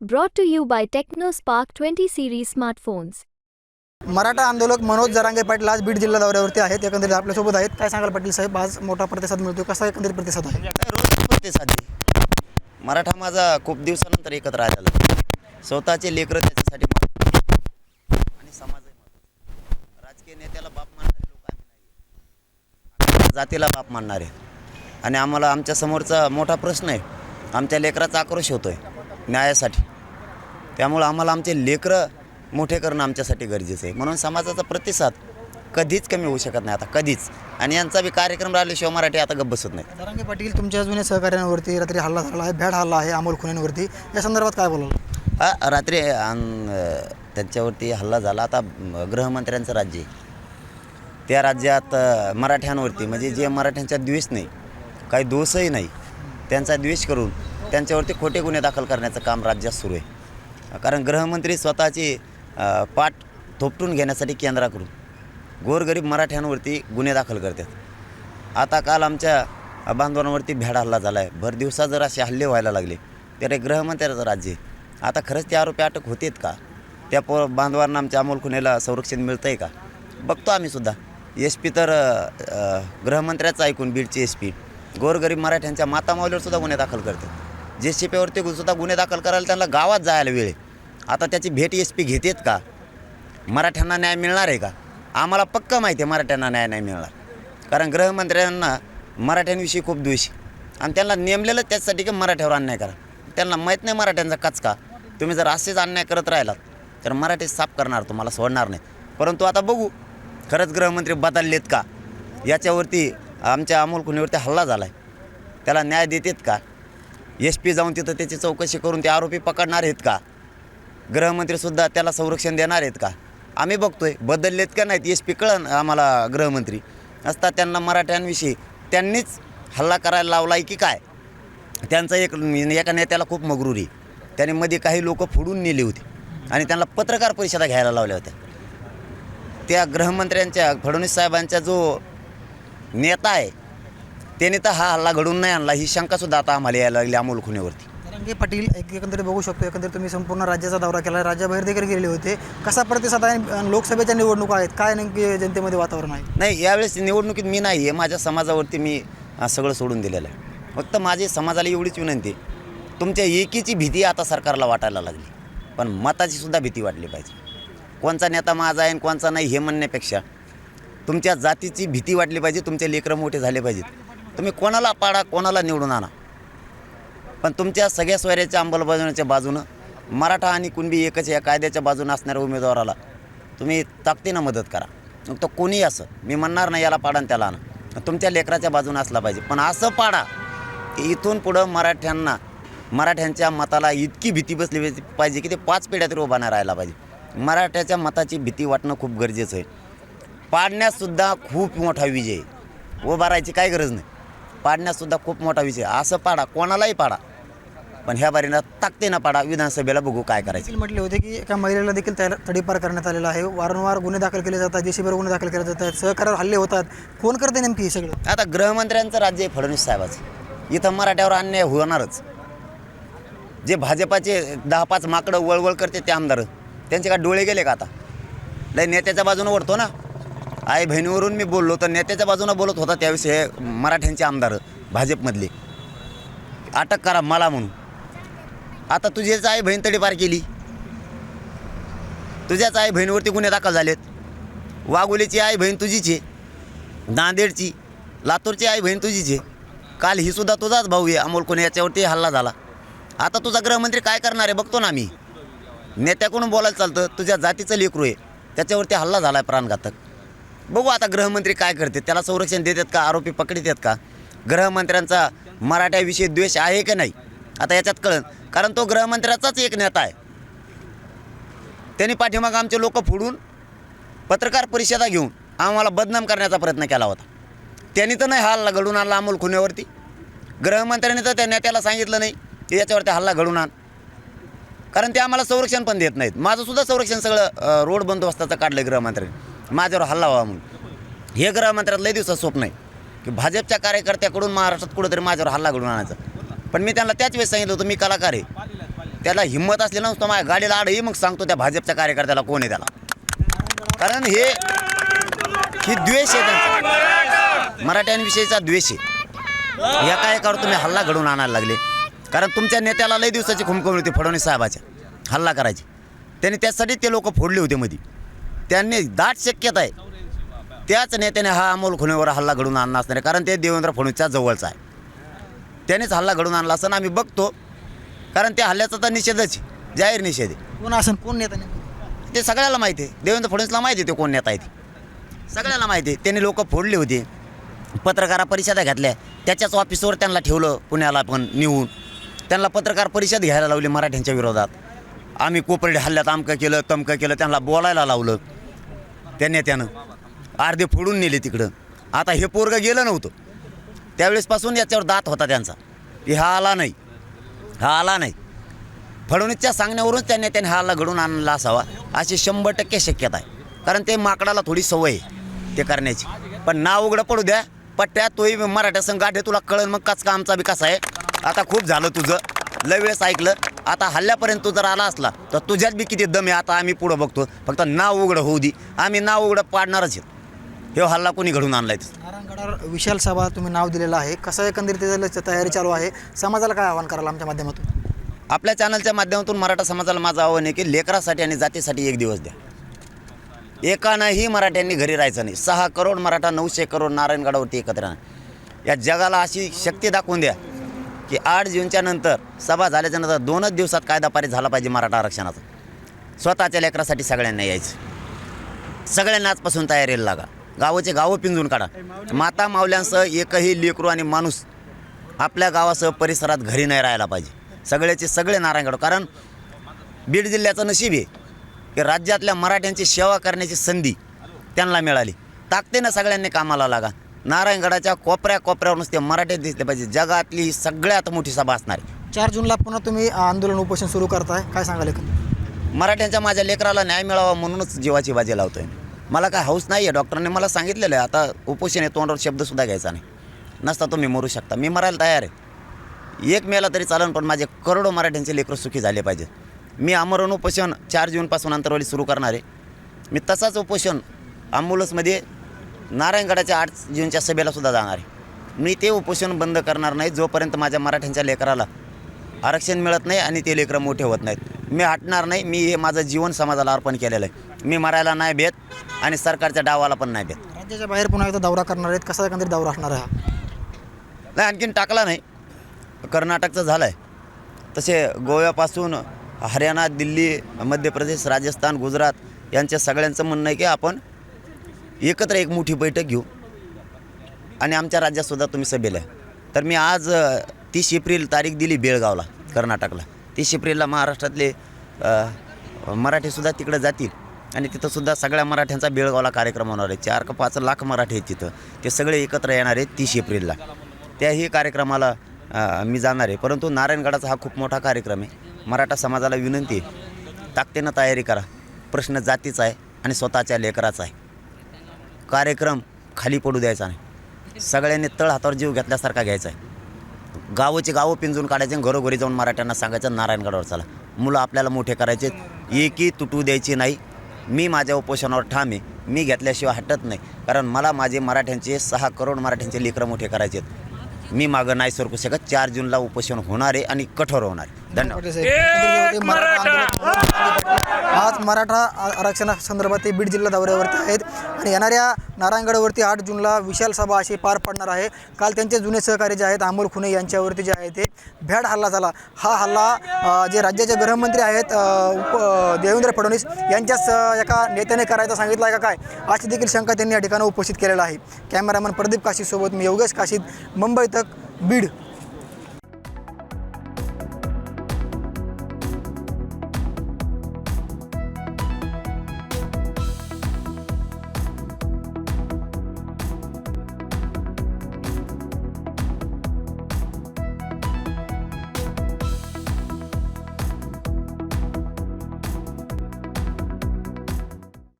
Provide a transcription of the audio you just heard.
Brought to you by TechnoSpark 20 series smartphones. Maratha आंदोलक मनोज जरांगे पाटील आज बीड जिल्हा दौऱ्यावरती आहेत. एकंदरीत आपल्यासोबत आहेत. काय सांगाल पाटील साहेब? आज मोठा प्रतिसाद मिळतो कसा एकंदरीत प्रतिसाद आहे? रोज प्रतिसाद आहे. मराठा माझा खूप दिवसानंतर एकत्र आलेला स्वतःचे लेकरं त्याच्यासाठी मारतात. आणि समाज राजकीय नेत्याला बाप मानणारे लोक आम्ही नाही जातीला बाप मानणारे आणि आम्हाला आमच्या समोरचा मोठा प्रश्न आहे. आमच्या लेकराचा आक्रोश होतोय. न्यायासाठी. त्यामुळं आम्हाला आमचे लेकरं मोठे करणं आमच्यासाठी गरजेचं आहे. म्हणून समाजाचा प्रतिसाद कधीच कमी होऊ शकत नाही आता कधीच. आणि यांचा बी कार्यक्रम राहिल्याशिवाय मराठी आता गप्प बसत नाही जरांगे पाटील तुमच्या जुन्या सहकार्यांवरती रात्री हल्ला झाला आहे भॅड हल्ला आहे अमोल खुन्यांवरती या संदर्भात काय बोलाल? हा रात्री अ, त्यांच्यावरती हल्ला झाला. आता गृहमंत्र्यांचं राज्य आहे. त्या राज्यात अ, मराठ्यांवरती म्हणजे जे मराठ्यांचा द्वेष नाही काही दोषही नाही त्यांचा द्वेष करून त्यांच्यावरती खोटे गुन्हे दाखल करण्याचं काम राज्यात सुरू आहे. कारण गृहमंत्री स्वतःची पाठ थोपटून घेण्यासाठी केंद्राकडून गोरगरीब मराठ्यांवरती गुन्हे दाखल करतात. आता काल आमच्या बांधवांवरती भ्याड हल्ला झाला आहे भर दिवसा जर असे हल्ले व्हायला लागले तर हे गृहमंत्र्याचं राज्य आहे. आता खरंच ते आरोपी अटक होतेत का? त्या पो बांधवांना आमच्या अमोल खुनेला संरक्षण मिळतं आहे का? बघतो आम्ही सुद्धा. एस पी तर गृहमंत्र्याचं ऐकून बीडचे एस पी गोरगरीब मराठ्यांच्या मातामावलीवर सुद्धा गुन्हे दाखल करतात. जे सी पीवरती सुद्धा गुन्हे दाखल करायला त्यांना गावात जायला वेळ आहे. आता त्याची भेट एस पी घेतेत का? मराठ्यांना न्याय मिळणार आहे का? आम्हाला पक्का माहिती आहे मराठ्यांना न्याय नाही मिळणार. कारण गृहमंत्र्यांना मराठ्यांविषयी खूप द्वेष आणि त्यांना नेमलेलं त्याचसाठी की मराठ्यावर अन्याय करा. त्यांना माहीत नाही मराठ्यांचा कचका. तुम्ही जर असेच अन्याय करत राहिलात तर मराठी साफ करणार तुम्हाला सोडणार नाही. परंतु आता बघू खरंच गृहमंत्री बदललेत का? याच्यावरती आमच्या अमोल खुनीवरती हल्ला झाला आहे त्याला न्याय देतात का? एस पी जाऊन तिथं त्याची चौकशी करून ते आरोपी पकडणार आहेत का? गृहमंत्रीसुद्धा त्याला संरक्षण देणार आहेत का? आम्ही बघतोय. बदललेत का नाहीत एस पी कळन आम्हाला गृहमंत्री. असता त्यांना मराठ्यांविषयी. त्यांनीच हल्ला करायला लावला आहे की काय? त्यांचा एक एका नेत्याला खूप मगरुरी त्याने मध्ये काही लोक फोडून नेली होती. आणि त्यांना पत्रकार परिषदा घ्यायला लावल्या होत्या. त्या गृहमंत्र्यांच्या फडणवीस साहेबांचा जो नेता आहे त्याने तर हा हल्ला घडून नाही आणला. ही शंकासुद्धा आता आम्हाला यायला लागली अमोल खुनेवरती जरांगे पाटील एक एकंदरीत बघू शकतो. एकंदरीत तुम्ही संपूर्ण राज्याचा दौरा केला. राज्याबाहेर देखील गेले होते. कसा प्रतिसाद आहे आणि लोकसभेच्या निवडणुका आहेत? काय नेमकी जनतेमध्ये वातावरण आहे? नाही यावेळेस निवडणुकीत मी नाही आहे माझ्या समाजावरती मी सगळं सोडून दिलेलं आहे. फक्त माझी समाजाला एवढीच विनंती तुमच्या एकीची भीती आता सरकारला वाटायला लागली. पण मताची सुद्धा भीती वाटली पाहिजे. कोणचा नेता माझा आहे आणि कोणचा नाही हे म्हणण्यापेक्षा तुमच्या जातीची भीती वाटली पाहिजे. तुमचे लेकरं मोठे झाले पाहिजेत. तुम्ही कोणाला पाडा कोणाला निवडून आणा. पण तुमच्या सगळ्या स्वैर्याच्या अंमलबजावणीच्या बाजूनं मराठा आणि कुणबी एकच या कायद्याच्या बाजूनं असणाऱ्या उमेदवाराला तुम्ही ताकदीनं मदत करा. मग तो कोणीही असं मी म्हणणार नाही याला पाडा आणि त्याला आणा. तुमच्या लेकराच्या बाजूनं असला पाहिजे. पण असं पाडा की इथून पुढं मराठ्यांना मराठ्यांच्या मताला इतकी भीती बसली पाहिजे- पाहिजे की ते पाच पिढ्या तरी उभा नाही राहायला पाहिजे. मराठ्याच्या मताची भीती वाटणं खूप गरजेचं आहे. पाडण्यासुद्धा खूप मोठा विजय आहे. उभा राहायची काय गरज नाही. पाडण्यातसुद्धा खूप मोठा आहे. असं पाडा कोणालाही पाडा. पण ह्या बारीनं ताकदीनं पाडा विधानसभेला बघू काय करायचं. म्हटले होते की एका महिलेला देखील त्याला तडीपार करण्यात आलेला आहे. वारंवार गुन्हे दाखल केले जातात देशीभर गुन्हे दाखल केले जातात सहकार्यावर हल्ले होतात. कोण करते नेमकी हे सगळं? आता गृहमंत्र्यांचं राज्य आहे फडणवीस साहेबाचं. इथं मराठ्यावर अन्याय होणारच. जे भाजपाचे दहा पाच माकडं वळवळ करते ते आमदार. त्यांचे का डोळे गेले का आता? लय नेत्याच्या बाजूनं ओढतो ना. आई बहिणीवरून मी बोललो तर नेत्याच्या बाजूनं बोलत होता त्यावेळेस हे मराठ्यांचे आमदार भाजपमधले. अटक करा मला म्हणून. आता तुझीच आई बहीण तडीपार केली. तुझ्याच आई बहिणीवरती गुन्हे दाखल झालेत. वाघोलीची आई बहीण तुझीच आहे. नांदेडची लातूरची आई बहीण तुझीच आहे. काल ही सुद्धा तुझाच भाऊ आहे अमोल कोणी याच्यावरती हल्ला झाला. आता तुझा गृहमंत्री काय करणार आहे बघतो ना आम्ही. नेत्याकडून बोलायला चालतं तुझ्या जातीचं लेकरू आहे त्याच्यावरती हल्ला झाला आहे प्राणघातक. बघू आता गृहमंत्री काय करते त्याला संरक्षण देतात का आरोपी पकडतात का? गृहमंत्र्यांचा मराठ्याविषयी द्वेष आहे का नाही? आता याच्यात कळन कारण तो गृहमंत्र्याचाच एक नेता आहे. त्यांनी पाठीमाग आमचे लोक फोडून पत्रकार परिषदा घेऊन आम्हाला बदनाम करण्याचा प्रयत्न केला होता. त्यांनी तर नाही हल्ला घडून आणला अमोल खुन्यावरती गृहमंत्र्यांनी तर त्या नेत्याला सांगितलं नाही की याच्यावरती हल्ला घडून आण. कारण ते आम्हाला संरक्षण पण देत नाहीत. माझंसुद्धा संरक्षण सगळं रोड बंदोबस्ताचं काढलं गृहमंत्र्यांनी. माझ्यावर हल्ला व्हावा म्हणून. हे गृहमंत्र्यात लय दिवसात स्वप्न आहे की भाजपच्या कार्यकर्त्याकडून महाराष्ट्रात कुठंतरी माझ्यावर हल्ला घडून आणायचा. पण मी त्यांना त्याच वेळेस सांगितलं होतं मी कलाकार आहे. त्याला हिंमत असली ना तो माझ्या गाडीला आडही मग सांगतो त्या भाजपच्या कार्यकर्त्याला कोण आहे त्याला. कारण हे ही द्वेष आहे त्यांचा. मराठ्यांविषयीचा द्वेष आहे. एका एकावर तुम्ही हल्ला घडवून आणायला लागले. कारण तुमच्या नेत्याला लय दिवसाची खुमखुमी होती फडणवीस साहेबाच्या हल्ला करायची. त्यांनी त्यासाठी ते लोक फोडले होते मध्ये त्यांनी दाट शक्यता आहे. त्याच नेत्याने हा अमोल खुनेवर हल्ला घडून आणला असणार कारण ते देवेंद्र फडणवीसच्या जवळचा आहे. त्यानेच हल्ला घडून आणला असताना आम्ही बघतो. कारण त्या हल्ल्याचा तर निषेधच आहे. जाहीर निषेध आहे. कोण असं कोण नेता नेमकं? ते सगळ्याला माहिती आहे. देवेंद्र फडणवीसला माहिती आहे ते कोण नेता आहे ते. सगळ्याला माहिती आहे. त्यांनी लोक फोडले होते. पत्रकार परिषदा घातल्या. त्याच्याच ऑफिसवर त्यांना ठेवलं पुण्याला पण नेऊन. त्यांना पत्रकार परिषद घ्यायला लावली मराठ्यांच्या विरोधात. आम्ही कोपर्डे हल्ल्यात अमकं केलं तमकं केलं त्यांना बोलायला लावलं. त्या नेत्यानं. अर्धे फोडून नेले तिकडं. आता हे पोरगं गेलं नव्हतं. त्यावेळेसपासून याच्यावर दात होता त्यांचा. की हा आला नाही. हा आला नाही. फडणवीसच्या सांगण्यावरून त्या नेत्याने हा हल्ला घडून आणला असावा अशी शंभर टक्के शक्यता आहे. कारण ते माकडाला थोडी सवय आहे ते करण्याची. पण नाव उघडं पडू द्या. पट्ट्या तोही मराठा संघ गाठे तुला कळन मग काच का आमचा विकास आहे? आता खूप झालं तुझं. लय वेळेस ऐकलं. आता हल्ल्यापर्यंत तू जर आला असला तर तुझ्यात बी किती दम आहे आता आम्ही पुढं बघतो. फक्त नाव उघडं होऊ दे. आम्ही नाव उघडं पाडणारच आहे हे हल्ला कोणी घडून आणलाय नारायणगडावर विशाल सभा तुम्ही नाव दिलेलं आहे. कसं एकंदरीत त्याची तयारी चालू आहे? समाजाला काय आव्हान कराल आमच्या माध्यमातून? आपल्या चॅनलच्या माध्यमातून मराठा समाजाला माझं आव्हान आहे की लेकरासाठी आणि जातीसाठी एक दिवस द्या. एकानंही मराठ्यांनी घरी राहायचं नाही. सहा करोड मराठा नऊशे करोड नारायणगडावरती एकत्र. या जगाला अशी शक्ती दाखवून द्या. की आठ जूनच्या नंतर सभा झाल्याच्यानंतर दोनच दिवसात कायदा पारित झाला पाहिजे मराठा आरक्षणाचा. स्वतःच्या लेकरासाठी सगळ्यांना यायचं. सगळ्यांना आजपासून तयारीला लागा. गावाचे गावं पिंजून काढा. माता मावल्यांसह एकही लेकरू आणि माणूस आपल्या गावासह परिसरात घरी नाही राहायला पाहिजे. सगळ्याचे सगळे नारायणगड कारण बीड जिल्ह्याचं नशीब आहे की राज्यातल्या मराठ्यांची सेवा करण्याची संधी त्यांना मिळाली. ताकदीनं सगळ्यांनी कामाला लागा. नारायणगडाच्या कोपऱ्या कोपऱ्यावर नुसते मराठी दिसले पाहिजे. जगातली ही सगळ्यात मोठी सभा असणार आहे. चार जूनला पुन्हा तुम्ही आंदोलन उपोषण सुरू करताय. काय सांगाल एकंदरीत मराठ्यांच्या माझ्या लेकराला न्याय मिळावा म्हणूनच जीवाची बाजी लावतोय मला काय हौस नाही आहे डॉक्टरांनी मला सांगितलेलं आहे. आता उपोषण आहे तोंडावर शब्दसुद्धा घ्यायचा नाही. नसता तुम्ही मरू शकता. मी मरायला तयार आहे. एक मेला तरी चालन पण माझे करोडो मराठ्यांचे लेकरं सुखी झाले पाहिजेत. मी आमरण उपोषण चार जूनपासून अंतरवाली सुरू करणार आहे. मी तसाच उपोषण आंबुलन्समध्ये नारायणगडाच्या आठ जूनच्या सभेला सुद्धा जाणार आहे. मी ते उपोषण बंद करणार नाही जोपर्यंत माझ्या मराठ्यांच्या लेकराला आरक्षण मिळत नाही आणि ते लेकरं मोठे होत नाहीत. मी हटणार नाही मी हे माझं जीवन समाजाला अर्पण केलेलं आहे. मी मरायला नाही भेट आणि सरकारच्या डावाला पण नाही भेट. राज्याच्या बाहेर पुन्हा एकदा दौरा करणार आहेत कसा एकंदरीत दौरा असणार आहे हा? नाही आणखीन टाकला नाही. कर्नाटकचं झालं आहे तसे गोव्यापासून हरियाणा दिल्ली मध्य प्रदेश राजस्थान गुजरात यांच्या सगळ्यांचं म्हणणं आहे की आपण एकत्र एक मोठी बैठक घेऊ. आणि आमच्या राज्यातसुद्धा तुम्ही सभेला तर मी आज तीस एप्रिल तारीख दिली बेळगावला कर्नाटकला. तीस एप्रिलला महाराष्ट्रातले मराठीसुद्धा तिकडं जातील. आणि तिथंसुद्धा सगळ्या मराठ्यांचा बेळगावला कार्यक्रम होणार आहे. चार का पाच लाख मराठी आहेत तिथं. ते सगळे एकत्र येणार आहेत तीस एप्रिलला. त्याही कार्यक्रमाला मी जाणार आहे. परंतु नारायणगडाचा हा खूप मोठा कार्यक्रम आहे. मराठा समाजाला विनंती आहे. ताकदीनं तयारी करा. प्रश्न जातीचा आहे आणि स्वतःच्या लेकराचा आहे. कार्यक्रम खाली पडू द्यायचा नाही. सगळ्यांनी तळ हातावर जीव घेतल्यासारखा घ्यायचा आहे. गावोचे गावं पिंजून काढायचे आणि घरोघरी जाऊन मराठ्यांना सांगायचं नारायणगडावर चला. मुलं आपल्याला मोठे करायचे एकही तुटू द्यायची नाही. मी माझ्या उपोषणावर ठाम आहे. मी घेतल्याशिवाय हटत नाही. कारण मला माझे मराठ्यांचे सहा करोड मराठ्यांचे लेकरं मोठे करायचे आहेत मी मागं नाही सरकू शकत. चार जूनला उपोषण होणार आहे आणि कठोर होणार आहे. धन्यवाद. साहेब. आज मराठा आरक्षणासंदर्भात ते बीड जिल्हा दौऱ्यावरती आहेत आणि येणाऱ्या नारायणगडावरती आठ जूनला विशाल सभा अशी पार पडणार आहे. काल त्यांचे जुने सहकारी जे आहेत अमोल खुने यांच्यावरती जे आहे ते भ्याड हल्ला झाला. हा हल्ला जे राज्याचे गृहमंत्री आहेत उप देवेंद्र फडणवीस यांच्याच एका नेत्याने करायचा सांगितलं आहे का काय? अशी देखील शंका त्यांनी या ठिकाणी उपस्थित केलेला आहे. कॅमेरामन प्रदीप काशीसोबत मी योगेश काशीद मुंबई तक बीड.